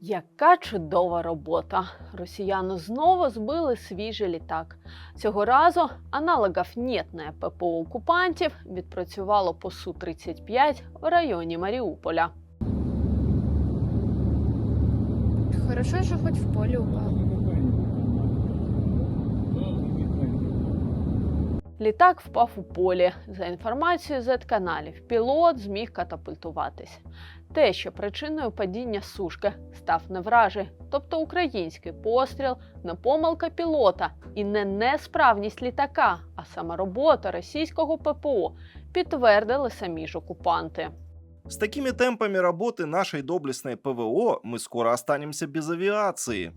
Яка чудова робота! Росіяни знову збили свіжий літак. Цього разу аналогів нетне ППО окупантів відпрацювало по Су-35 в районі Маріуполя. Хорошо, що хоч в полі упав. Літак впав у полі. За інформацією Z-каналів, пілот зміг катапультуватись. Те, що причиною падіння сушки став не тобто український постріл, не помилка пілота і не несправність літака, а саме робота російського ППО, підтвердили самі ж окупанти. С такими темпами работы нашей доблестной ПВО мы скоро останемся без авиации.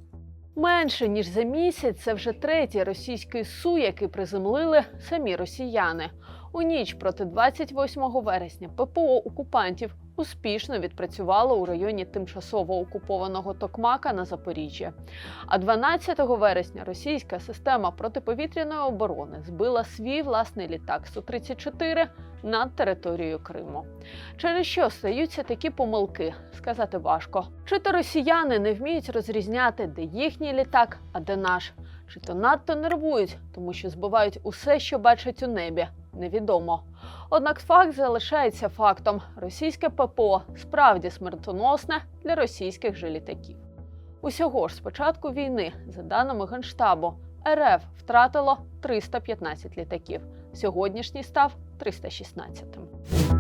Менше ніж за місяць це вже третій російський су, який приземлили самі росіяни. У ніч проти 28 вересня ППО окупантів успішно відпрацювало у районі тимчасово окупованого Токмака на Запоріжжі. А 12 вересня російська система протиповітряної оборони збила свій власний літак Су-34 над територією Криму. Через що стаються такі помилки, сказати важко. Чи то росіяни не вміють розрізняти, де їхній літак, а де наш, чи то надто нервують, тому що збивають усе, що бачать у небі. Невідомо. Однак факт залишається фактом: російське ППО справді смертоносне для російських же літаків. Усього ж з початку війни, за даними Генштабу, РФ втратило 315 літаків. Сьогоднішній став 316-м.